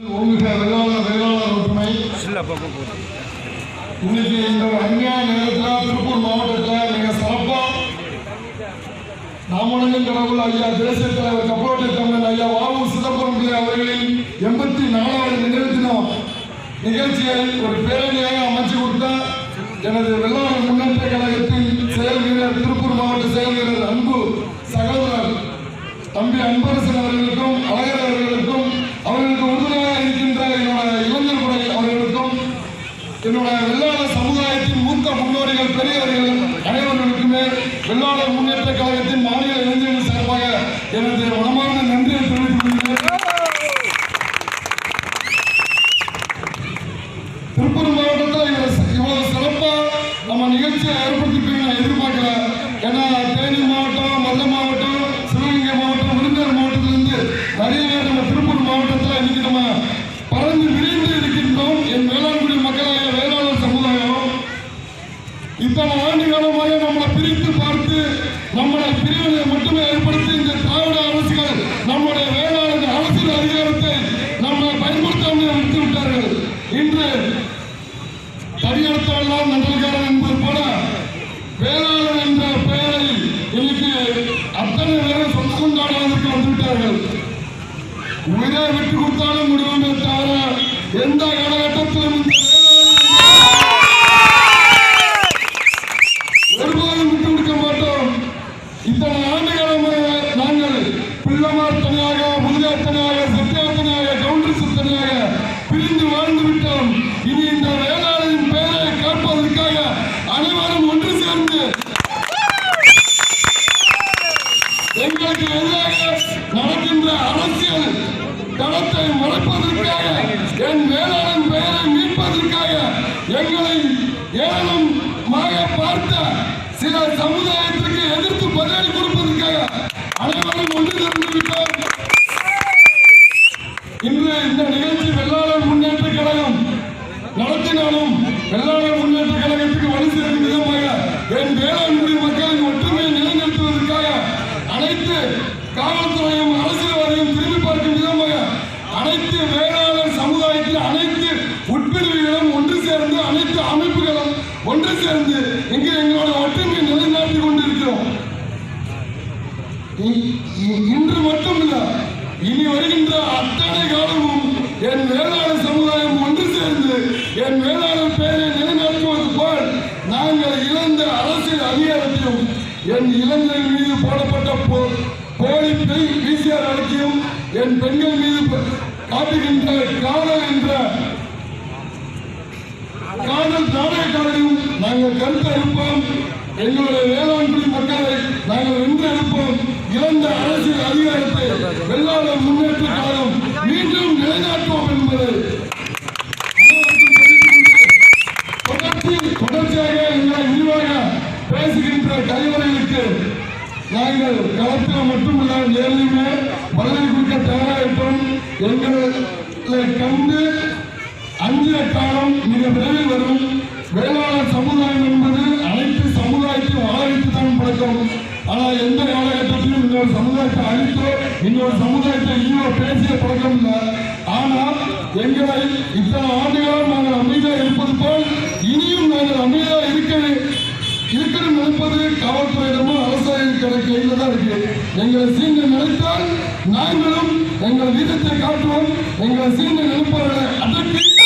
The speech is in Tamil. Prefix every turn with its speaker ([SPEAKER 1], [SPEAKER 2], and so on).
[SPEAKER 1] வேளாண் ஒற்றுமை இன்னைக்கு இந்த அஞ்ஞான நேரத்தில் திருப்பூர் மாவட்டத்தில் மிக சிறப்பாக நாமணங்கும் கடவுள் ஐயா தேசிய தலைவர் கப்பலோட்டை தமிழன் ஐயா வாவு சிதம்பரம் அவர்களின் எண்பத்தி நாலாவது நினைவு தினம். நிகழ்ச்சியை ஒரு பேரணியாக அமைச்சு கொடுத்த எனது வெள்ளாளர் முன்னேற்ற கழகத்தின் செயல் வீரர் திருப்பூர் மாவட்ட செயல் வீரர் அன்பு சகோதரர் தம்பி அன்பரசன் அவர்களுக்கும் அழகர் என்னுடைய வெள்ளாள சமுதாயத்தின் மூத்த முன்னோடிகள் பெரியவர்கள் அனைவர்களுக்குமே வெள்ளாள முன்னேற்ற கழகத்தின் மாநில இளைஞர்கள் சார்பாக எனது மனமார்ந்த நன்றியை தெரிவித்துக் கொள்கிறேன். திருப்பூர் மாவட்டத்தில் இவ்வளவு சிறப்பாக நம்ம நிகழ்ச்சியை ஏற்படுத்திட்டு எதிர்பார்க்கிறேன் ஏன்னா தேனி மாவட்டம் மதுரை மாவட்டம் சிவகங்கை மாவட்டம் விருதுநகர் மாவட்டத்திலிருந்து நிறைய பேர் நம்ம திருப்பூர் மாவட்டத்தில் இன்னைக்கு நம்ம பறந்து விரிந்து இருக்கின்றோம் என் வேளாண்குடி மக்களாகிய வேளாளர் சமுதாயம் இத்தனை ஆண்டு காலமாக நம்மளை பிரித்து பார்த்து நம்மளை பிரிவினை மட்டுமே ஏற்படுத்தி இந்த திராவிட அரசுகள் நம்முடைய வேளாண் அரசியல் அதிகாரத்தை நம்ம பயன்படுத்தாமல் விட்டு விட்டார்கள். இன்று தடியெடுத்தாலும் நன்றல்காரன் என்பது போல வேளாண் என்ற பெயரை இன்னைக்கு அத்தனை பேரும் சொந்த கொண்டாடுவதற்கு வந்துவிட்டார்கள் உயிரை விட்டு கொடுத்தாலும் முடிவுமே தவிர எந்த காலகட்டத்திலும் இந்த ஒருபோதும் விட்டு கொடுக்க மாட்டோம் இத்தனை ஆண்டு காலமாக நாங்கள் பிள்ளமார் தனியாக முருகா தனியாக சத்யா தனியாக கவுண்டர்ஸ் தனியாக பிரிந்து வாழ்ந்து விட்டோம் இனி இந்த வேளாளரின் பெயரை காப்பதற்காக அனைவரும் ஒன்று சேர்ந்து எங்களுக்கு எதிராக நடக்கின்ற அரசியல் தளத்தை மறைப்பதற்காக என் வேளாண் பெயரை மீட்பதற்காக எங்களை ஏளனமாக பார்த்த சில சமுதாயத்திற்கு எதிர்த்து பதிலடி கொடுப்பதற்காக அனைவரும் ஒன்று திறந்து விட்டோம். இன்று இந்த நிகழ்ச்சி வெள்ளாளர் முன்னேற்ற கழகம் நடத்தினாலும் வெள்ளாளர் முன்னேற்ற கழகத்துக்கு வழி சேர்க்கும் விதமாக என் வேளாண்குடி மக்களின் ஒற்றுமையை நிலைநிறுத்துவதற்காக அனைத்து காவல்துறையும் அரசியல்வாதியும் திரும்பி பார்க்கும் விதமாக அனைத்து வேளாளர் சமுதாயத்தில் அனைத்து உட்பிரிவுகளும் ஒன்று சேர்ந்து அனைத்து அமைப்புகளும் ஒன்று சேர்ந்து இங்கு எங்களோட ஒற்றுமையை நிலைநாட்டிக் கொண்டிருக்கிறோம். இன்று மட்டுமில்ல இனி வருகின்ற அத்தனை காலமும் என் வேளாளர் சமுதாயம் ஒன்று சேர்ந்து என் வேளாளர் பெயரை நிலைநாட்டுவது போல் நாங்கள் இழந்த அரசியல் அதிகாரத்தையும் என் இளைஞர்கள் மீது போடப்பட்ட போர் போலி பிசிஆர் வழக்கையும் என் பெண்கள் மீது காட்டுகின்ற காதல் என்ற காதல் நாடகக்காரரையும் நாங்கள் கருத்து எடுப்போம் எங்களுடைய வேளாண்குடி மக்களை நாங்கள் வென்று எடுப்போம் இழந்த அரசியல் அதிகாரத்தை வெள்ளாளர் முன்னேற்ற கழகம் மீண்டும் நிலைநாட்டுவோம் என்பதை அனைவருக்கும் தெரிவித்துக் கொண்டு தொடர்ச்சி தொடர்ச்சியாக எங்களை விரிவாக பேசுகின்ற கலைவர்களுக்கு நாங்கள் களத்தில் மட்டுமல்ல நேரிலுமே பதவி கொடுக்க தயாராகிட்டோம். எங்களை கண்டு அஞ்சிய காலம் மிக விரைவில் வரும். வேளாண் சமுதாயம் என்பது அனைத்து சமுதாயத்தையும் ஆதரித்து தான் பழக்கம். ஆனால் எந்த காலகட்டத்திலும் இன்னொரு சமுதாயத்தை அழித்தோ இன்னொரு சமுதாயத்தை ஈவோ பேசிய பழக்கம் இல்லை. ஆனால் எங்களை இத்தனை ஆண்டுகளும் நாங்கள் அமைதியாக இருப்பது போல் இனியும் நாங்கள் அமைதியாக இருக்க இருக்கணும் நினைப்பது காவல்துறை இருக்கிற கையில் இருக்கு எங்களை சீங்க நினைத்தால் நாங்களும் எங்கள் வீதத்தை காட்டுவோம் எங்களை சீங்க நினைப்பவர்களை அதற்கு